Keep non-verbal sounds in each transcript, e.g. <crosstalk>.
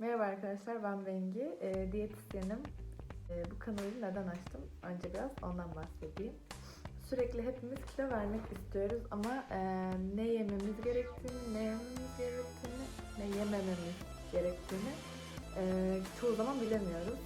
Merhaba arkadaşlar ben Bengi. E, diyetisyenim. E, bu kanalı neden açtım? Önce biraz ondan bahsedeyim. Sürekli hepimiz kilo vermek istiyoruz ama e, ne yememiz gerektiğini, ne yememiz gerektiğini, ne yemememiz gerektiğini e, çoğu zaman bilemiyoruz.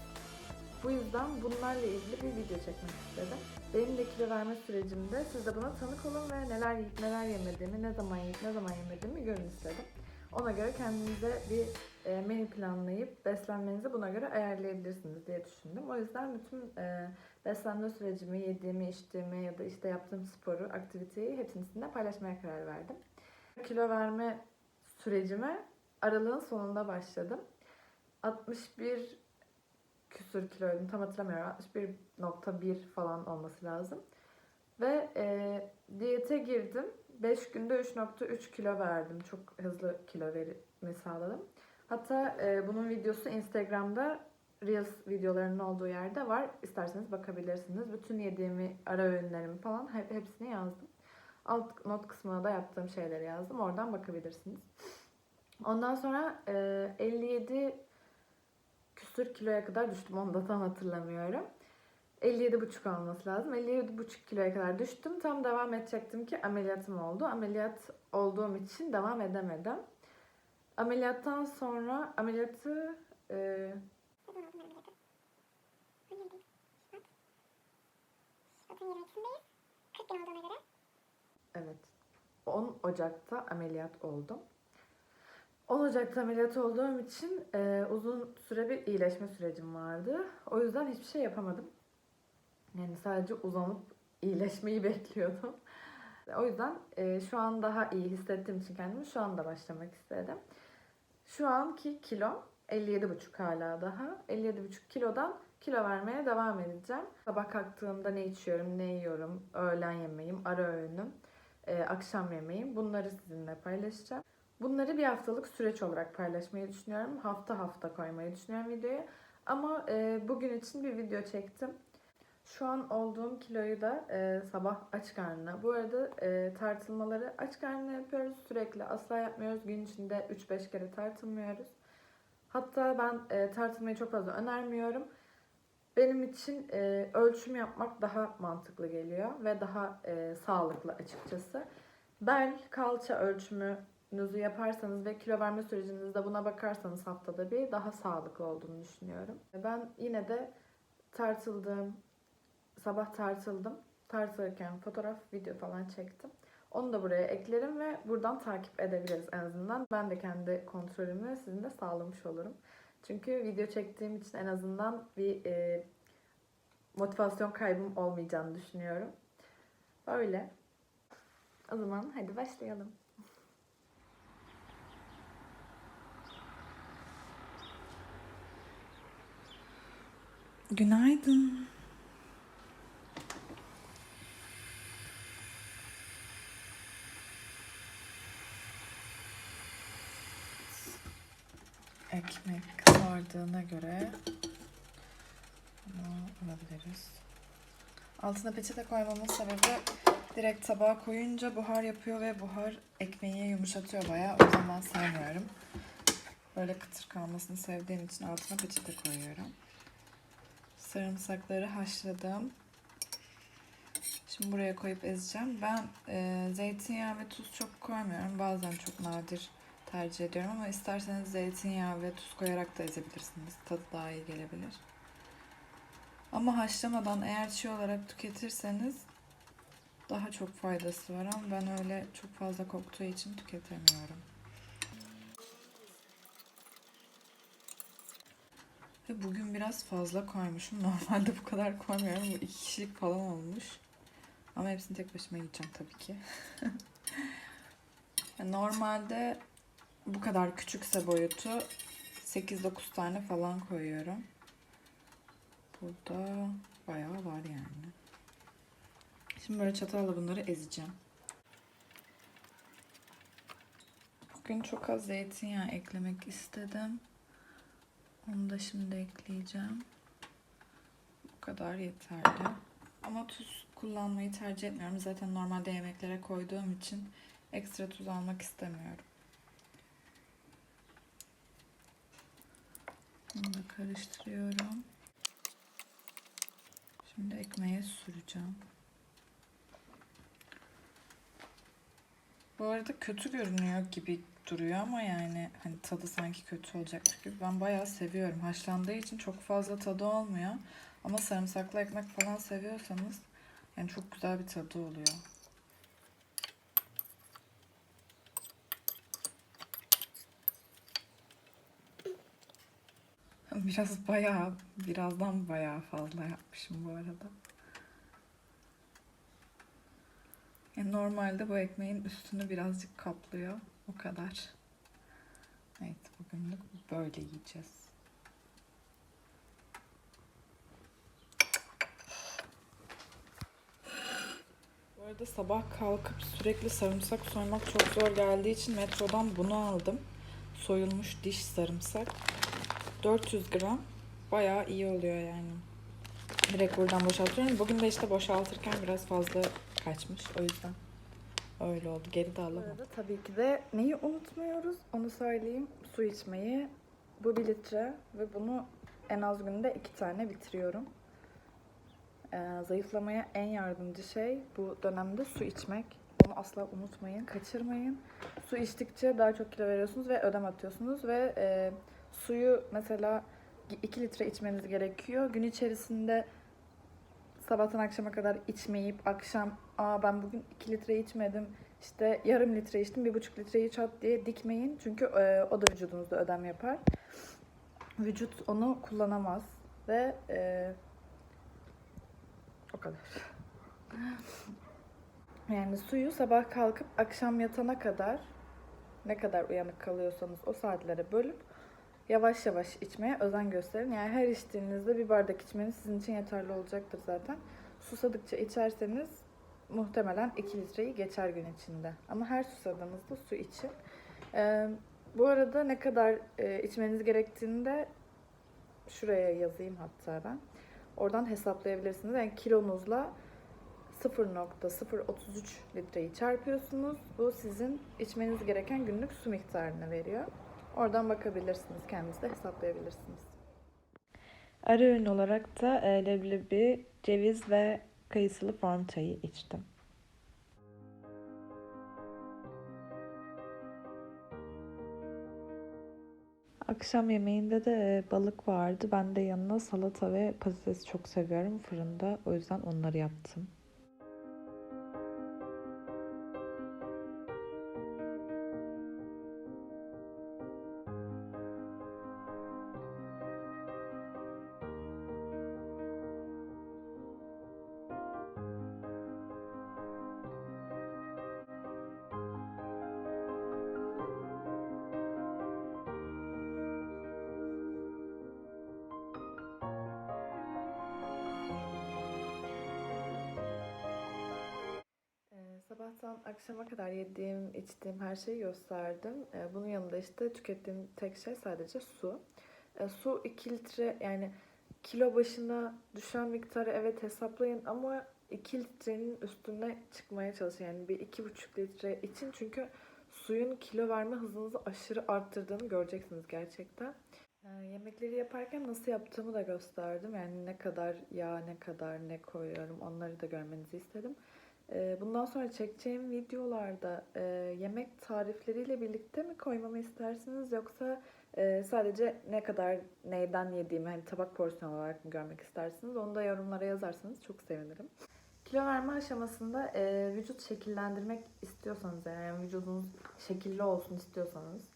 Bu yüzden bunlarla ilgili bir video çekmek istedim. Benim de kilo verme sürecimde siz de buna tanık olun ve neler yiyip neler yemediğimi, ne zaman yiyip ne zaman yemediğimi görün istedim. Ona göre kendinize bir menü planlayıp beslenmenizi buna göre ayarlayabilirsiniz diye düşündüm. O yüzden bütün e, beslenme sürecimi, yediğimi, içtiğimi ya da işte yaptığım sporu, aktiviteyi hepsini sizinle paylaşmaya karar verdim. Kilo verme sürecime aralığın sonunda başladım. 61 küsür kiloydum tam hatırlamıyorum. 61.1 falan olması lazım. Ve e, diyete girdim. 5 günde 3.3 kilo verdim. Çok hızlı kilo verimi sağladım. Hatta e, bunun videosu Instagram'da Reels videolarının olduğu yerde var. İsterseniz bakabilirsiniz. Bütün yediğimi, ara öğünlerimi falan hep, hepsini yazdım. Alt not kısmına da yaptığım şeyleri yazdım. Oradan bakabilirsiniz. Ondan sonra e, 57 küsür kiloya kadar düştüm. Onu da tam hatırlamıyorum. 57,5 olması lazım. 57,5 kiloya kadar düştüm. Tam devam edecektim ki ameliyatım oldu. Ameliyat olduğum için devam edemedim. Ameliyattan sonra ameliyatı e, Şubat'ın 22'sindeyiz. 40 gün olduğuna göre. evet 10 Ocak'ta ameliyat oldum. 10 Ocak'ta ameliyat olduğum için e, uzun süre bir iyileşme sürecim vardı. O yüzden hiçbir şey yapamadım. Yani sadece uzanıp iyileşmeyi <laughs> bekliyordum. O yüzden e, şu an daha iyi hissettiğim için kendimi şu anda başlamak istedim. Şu anki kilo 57,5 hala daha. 57,5 kilodan kilo vermeye devam edeceğim. Sabah kalktığımda ne içiyorum, ne yiyorum, öğlen yemeğim, ara öğünüm, e, akşam yemeğim bunları sizinle paylaşacağım. Bunları bir haftalık süreç olarak paylaşmayı düşünüyorum. Hafta hafta koymayı düşünüyorum videoya. Ama e, bugün için bir video çektim. Şu an olduğum kiloyu da e, sabah aç karnına. Bu arada e, tartılmaları aç karnına yapıyoruz sürekli. Asla yapmıyoruz. Gün içinde 3-5 kere tartılmıyoruz. Hatta ben e, tartılmayı çok fazla önermiyorum. Benim için e, ölçüm yapmak daha mantıklı geliyor ve daha e, sağlıklı açıkçası. Bel, kalça ölçümünüzü yaparsanız ve kilo verme sürecinizde buna bakarsanız haftada bir daha sağlıklı olduğunu düşünüyorum. Ben yine de tartıldığım, sabah tartıldım. Tartılırken fotoğraf, video falan çektim. Onu da buraya eklerim ve buradan takip edebiliriz en azından. Ben de kendi kontrolümü sizinle sağlamış olurum. Çünkü video çektiğim için en azından bir e, motivasyon kaybım olmayacağını düşünüyorum. Böyle. O zaman hadi başlayalım. Günaydın. Ekmek kızardığına göre bunu alabiliriz. Altına peçete koymamın sebebi direkt tabağa koyunca buhar yapıyor ve buhar ekmeği yumuşatıyor bayağı. O ben sevmiyorum. Böyle kıtır kalmasını sevdiğim için altına peçete koyuyorum. Sarımsakları haşladım. Şimdi buraya koyup ezeceğim. Ben e, zeytinyağı ve tuz çok koymuyorum. Bazen çok nadir tercih ediyorum ama isterseniz zeytinyağı ve tuz koyarak da ezebilirsiniz. Tadı daha iyi gelebilir. Ama haşlamadan eğer çiğ olarak tüketirseniz daha çok faydası var ama ben öyle çok fazla koktuğu için tüketemiyorum. Ve bugün biraz fazla koymuşum. <laughs> Normalde bu kadar koymuyorum. Bu iki kişilik falan olmuş. Ama hepsini tek başıma yiyeceğim tabii ki. <laughs> Normalde bu kadar küçükse boyutu 8-9 tane falan koyuyorum. Burada bayağı var yani. Şimdi böyle çatalla bunları ezeceğim. Bugün çok az zeytinyağı eklemek istedim. Onu da şimdi ekleyeceğim. Bu kadar yeterli. Ama tuz kullanmayı tercih etmiyorum. Zaten normalde yemeklere koyduğum için ekstra tuz almak istemiyorum. Bunu da karıştırıyorum. Şimdi ekmeğe süreceğim. Bu arada kötü görünüyor gibi duruyor ama yani hani tadı sanki kötü olacakmış gibi. Ben bayağı seviyorum. Haşlandığı için çok fazla tadı olmuyor. Ama sarımsaklı ekmek falan seviyorsanız yani çok güzel bir tadı oluyor. Biraz bayağı, birazdan bayağı fazla yapmışım bu arada. Yani normalde bu ekmeğin üstünü birazcık kaplıyor. O kadar. Evet bugünlük böyle yiyeceğiz. Bu arada sabah kalkıp sürekli sarımsak soymak çok zor geldiği için metrodan bunu aldım. Soyulmuş diş sarımsak. 400 gram. Bayağı iyi oluyor yani. Direkt buradan boşaltıyorum. Bugün de işte boşaltırken biraz fazla kaçmış. O yüzden öyle oldu. Geri de alamam. tabii ki de neyi unutmuyoruz onu söyleyeyim. Su içmeyi. Bu bir litre ve bunu en az günde iki tane bitiriyorum. Ee, zayıflamaya en yardımcı şey bu dönemde su içmek. Bunu asla unutmayın, kaçırmayın. Su içtikçe daha çok kilo veriyorsunuz ve ödem atıyorsunuz ve e, suyu mesela 2 litre içmeniz gerekiyor. Gün içerisinde sabahtan akşama kadar içmeyip akşam aa ben bugün 2 litre içmedim işte yarım litre içtim bir buçuk litreyi çat diye dikmeyin. Çünkü e, o da vücudunuzda ödem yapar. Vücut onu kullanamaz ve e, o kadar. <laughs> Yani suyu sabah kalkıp akşam yatana kadar ne kadar uyanık kalıyorsanız o saatlere bölüp yavaş yavaş içmeye özen gösterin. Yani her içtiğinizde bir bardak içmeniz sizin için yeterli olacaktır zaten. Susadıkça içerseniz muhtemelen 2 litreyi geçer gün içinde. Ama her susadığınızda su için. Ee, bu arada ne kadar e, içmeniz gerektiğini de şuraya yazayım hatta ben. Oradan hesaplayabilirsiniz. Yani kilonuzla 0.033 litreyi çarpıyorsunuz. Bu sizin içmeniz gereken günlük su miktarını veriyor. Oradan bakabilirsiniz. Kendiniz de hesaplayabilirsiniz. Ara öğün olarak da e, leblebi, ceviz ve kayısılı form çayı içtim. Akşam yemeğinde de e, balık vardı. Ben de yanına salata ve patates çok seviyorum fırında. O yüzden onları yaptım. Sabahtan akşama kadar yediğim, içtiğim her şeyi gösterdim. Ee, Bunun yanında işte tükettiğim tek şey sadece su. Ee, Su 2 litre yani kilo başına düşen miktarı evet hesaplayın ama 2 litrenin üstüne çıkmaya çalışın. Yani bir 2,5 litre için çünkü suyun kilo verme hızınızı aşırı arttırdığını göreceksiniz gerçekten. Ee, Yemekleri yaparken nasıl yaptığımı da gösterdim. Yani ne kadar yağ, ne kadar ne koyuyorum onları da görmenizi istedim. Ee, Bundan sonra çekeceğim videolarda e, yemek tarifleriyle birlikte mi koymamı istersiniz yoksa e, sadece ne kadar neyden yediğimi hani tabak porsiyon olarak mı görmek istersiniz? Onu da yorumlara yazarsanız çok sevinirim. Kilo verme aşamasında e, vücut şekillendirmek istiyorsanız yani vücudunuz şekilli olsun istiyorsanız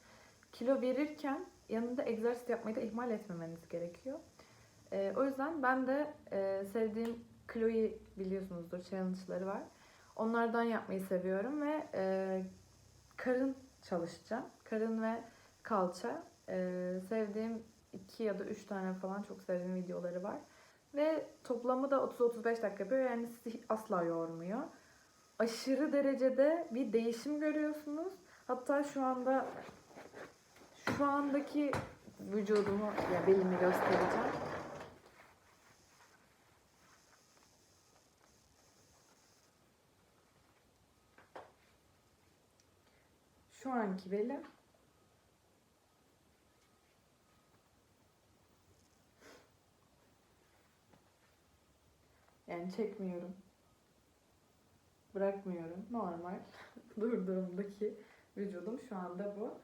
kilo verirken yanında egzersiz yapmayı da ihmal etmemeniz gerekiyor. O yüzden ben de sevdiğim Chloe biliyorsunuzdur challenge'ları var. Onlardan yapmayı seviyorum ve e, karın çalışacağım. Karın ve kalça. E, sevdiğim iki ya da üç tane falan çok sevdiğim videoları var. Ve toplamı da 30-35 dakika yapıyor. Yani sizi asla yormuyor. Aşırı derecede bir değişim görüyorsunuz. Hatta şu anda şu andaki vücudumu ya belimi göstereceğim. şu anki belim yani çekmiyorum. Bırakmıyorum. Normal <laughs> durduğumdaki vücudum şu anda bu.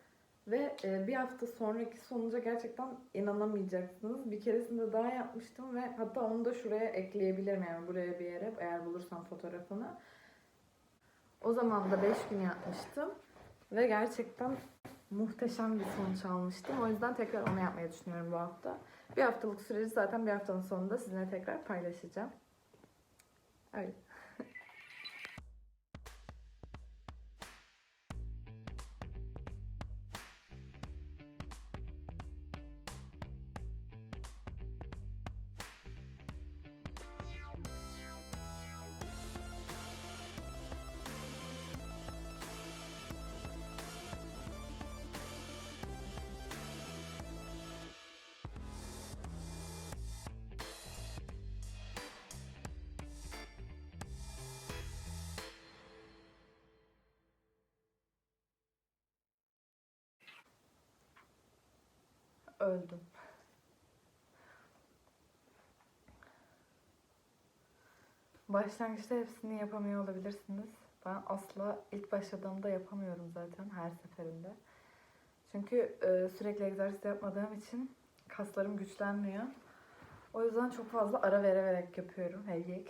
Ve e, bir hafta sonraki sonuca gerçekten inanamayacaksınız. Bir keresinde daha yapmıştım ve hatta onu da şuraya ekleyebilirim yani buraya bir yere eğer bulursam fotoğrafını. O zaman da 5 gün yapmıştım ve gerçekten muhteşem bir sonuç almıştım. O yüzden tekrar onu yapmayı düşünüyorum bu hafta. Bir haftalık süreci zaten bir haftanın sonunda sizinle tekrar paylaşacağım. Öyle. Öldüm. Başlangıçta hepsini yapamıyor olabilirsiniz. Ben asla ilk başladığımda yapamıyorum zaten her seferinde. Çünkü e, sürekli egzersiz yapmadığım için kaslarım güçlenmiyor. O yüzden çok fazla ara vere vererek yapıyorum. Hey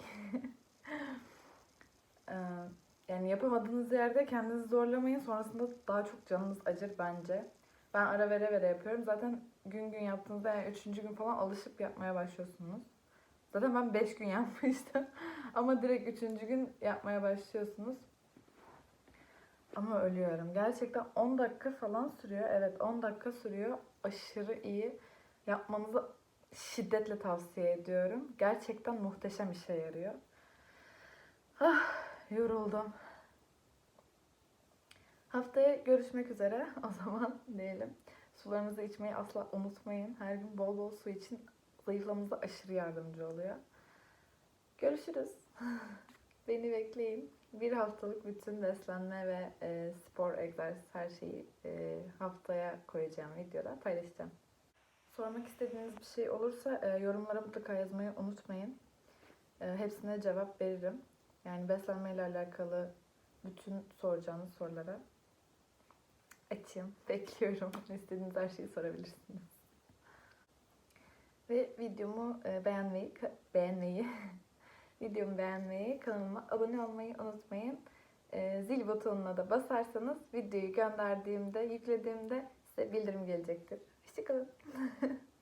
Ee, <laughs> yani yapamadığınız yerde kendinizi zorlamayın. Sonrasında daha çok canınız acır bence. Ben ara vere vere yapıyorum. Zaten gün gün yaptığınızda yani üçüncü gün falan alışıp yapmaya başlıyorsunuz. Zaten ben beş gün <laughs> yapmıştım. Ama direkt üçüncü gün yapmaya başlıyorsunuz. Ama ölüyorum. Gerçekten 10 dakika falan sürüyor. Evet 10 dakika sürüyor. Aşırı iyi. Yapmanızı şiddetle tavsiye ediyorum. Gerçekten muhteşem işe yarıyor. Ah, yoruldum. Haftaya görüşmek üzere <laughs> o zaman diyelim. Sularınızı içmeyi asla unutmayın. Her gün bol bol su için zayıflamanıza aşırı yardımcı oluyor. Görüşürüz. <laughs> Beni bekleyin. Bir haftalık bütün beslenme ve e, spor, egzersiz her şeyi e, haftaya koyacağım videoda paylaşacağım. Sormak istediğiniz bir şey olursa e, yorumlara mutlaka yazmayı unutmayın. E, hepsine cevap veririm. Yani beslenmeyle alakalı bütün soracağınız sorulara açığım. <laughs> Bekliyorum. İstediğiniz her şeyi sorabilirsiniz. Ve videomu e, beğenmeyi, beğenmeyi, <laughs> videomu beğenmeyi, kanalıma abone olmayı unutmayın. E, Zil butonuna da basarsanız videoyu gönderdiğimde, yüklediğimde size bildirim gelecektir. Hoşçakalın. <laughs>